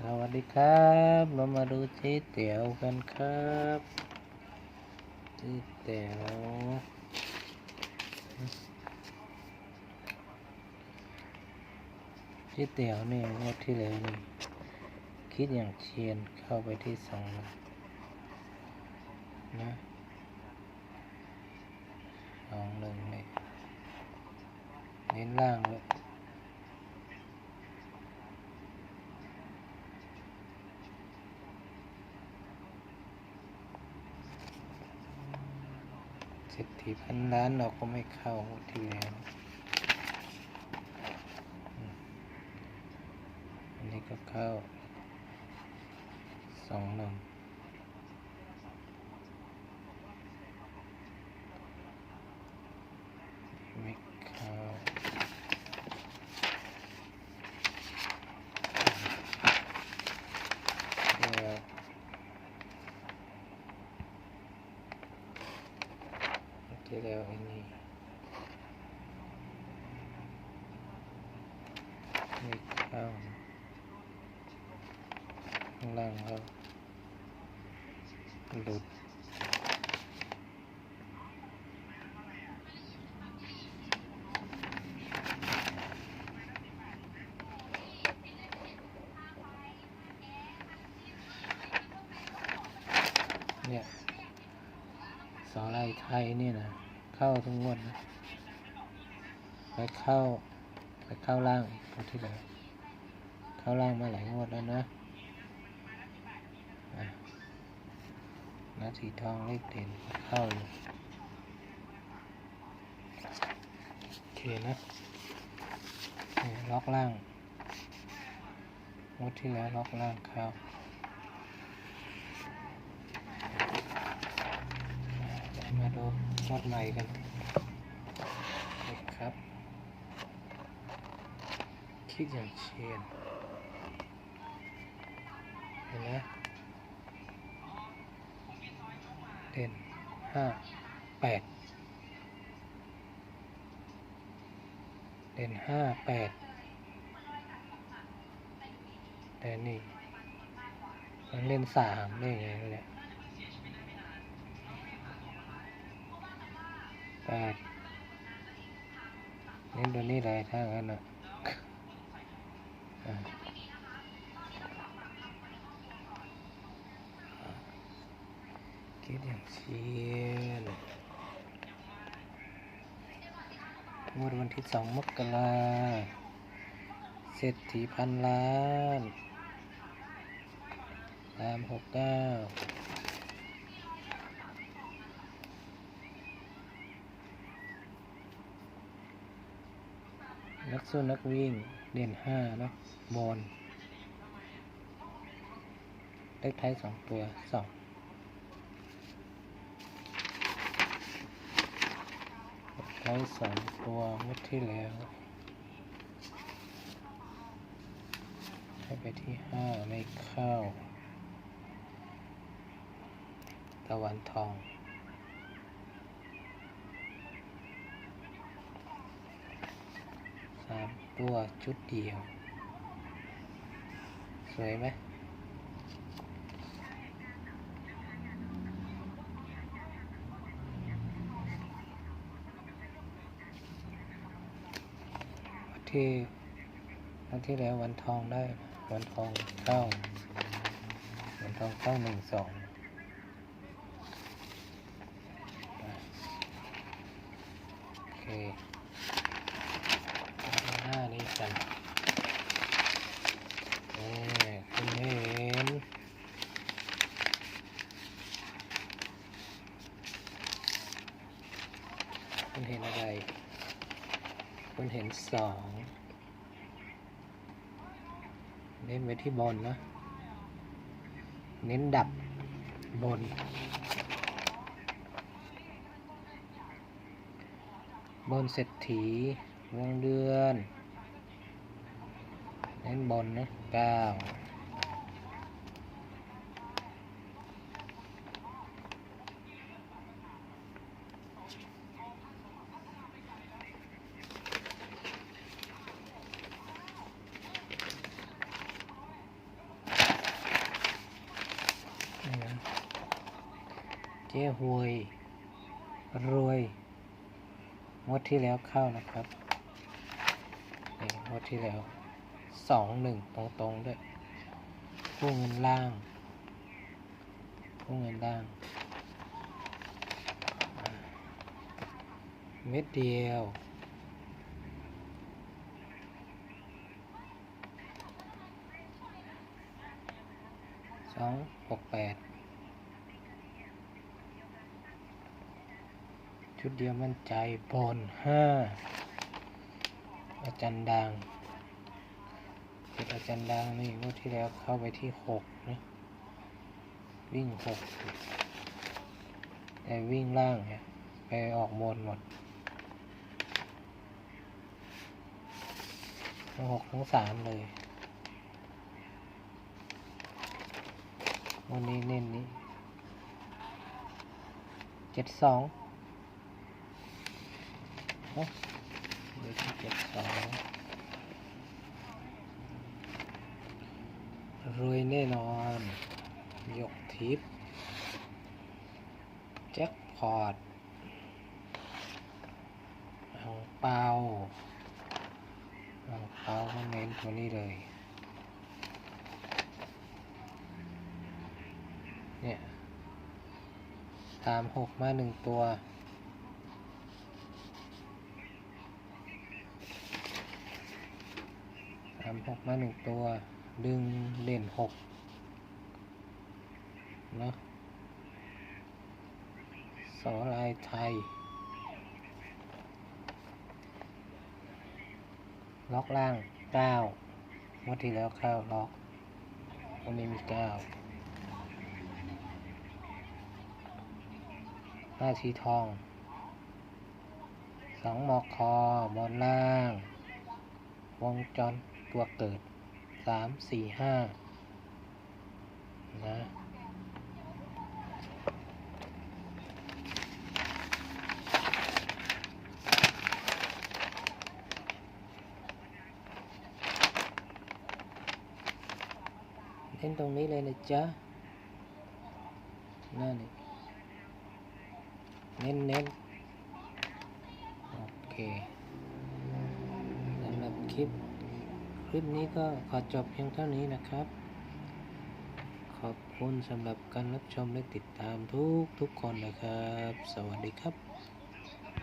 สวัสดีครับ เรามาดูเจ๊เตี๋ยวกันครับเจ๊เตี๋ยวเจ๊เตี๋ยวเนี่ยงวดที่แล้วนี่คิดอย่างเชียนเข้าไปที่สองนะนะสองหนึ่งเลยเน้นล่างเลย เศรษฐีพันล้านเราก็ไม่เข้าที่แล้วอันนี้ก็เข้าสองหนึ่งไม่เข้าเดี๋ยว ที่ แล้วอ้นี่ไม่เข้าข้างล่างเขาหลุดเนี่ยสอลายไทยเนี่ยนะ เข้าทุกงวดนะไปเข้าไปเข้าล่างอีกคราวที่แล้วเข้าล่างมาหลายงวดแล้วนะอะนาสีทองเลขเด่นเข้าอยู่โอเคนะล็อกล่างงวดที่แล้วล็อกล่างเข้าเดี๋ยวมาดู งวดใหม่กันนะครับคิดอย่างเชียนเห็นไหมเด่นห้าแปดเด่นห้าแปดแต่นี่มันเล่นสามได้ไงเนี่ย แปดเล่นตัวนี้เลยถ้างั้นอะอะคิดอย่างเชียนงวดวันที่สองมกราเศรษฐีพันล้านสามหกเก้า นักสู้นักวิ่งเด่นห้าเนาะบอลเลขท้ายสองตัวสองท้ายสองตัวงวดที่แล้วให้ไปที่ห้าไม่เข้า ตะวันทอง สาม ตัวชุดเดียว สวยไหมที่วันที่แล้ววันทองได้วันทองเข้าวันทองเข้าหนึ่งสองโอเค น้านี้กันนี่คุณเห็นคุณเห็นอะไร คุณเห็นสองเน้นไว้ที่บนนะ เน้นดับบน บนเศรษฐีวงเดือน เน้นบนนะเก้าเจ๊หวย รวยงวดที่แล้วเข้านะครับงวดที่แล้ว สองหนึ่งตรงๆด้วยกู้เงินล่างกู้เงินล่าง เม็ดเดียว สองหกแปด ชุดเดียวมั่นใจบอลห้าอาจารย์ดัง เจ็ดอาจารย์ดังนี่งวดที่แล้วเข้าไปที่หกนะวิ่งหกแต่วิ่งล่างเนี่ยไปออกบนหมดทั้งหกทั้งสามเลย วันนี้เน้นนี้เจ็ดสองเอ้าเลขที่เจ็ดสอง รวยแน่นอน ยกทิป แจ็คพอตอังเปาอังเปาก็เน้นตัวนี้เลย เนี่ยตามหกมาหนึ่งตัวตามหกมาหนึ่งตัว ดึงเด่นหกนะสอลายไทย ล็อกล่างเก้างวันที่แล้วเข้าล็อกวันนี้มีเก้าหน้าสีทองสองมอกคอบนล่าง วงจรตัวเกิด สามสี่ห้านะเล่นตรงนี้เลยนะจ๊ะนั่นเน้นเน้นโอเคสำหรับคลิป คลิปนี้ก็ขอจบเพียงเท่านี้นะครับ ขอบคุณสำหรับการรับชมและติดตามทุกทุกคนนะครับ สวัสดีครับ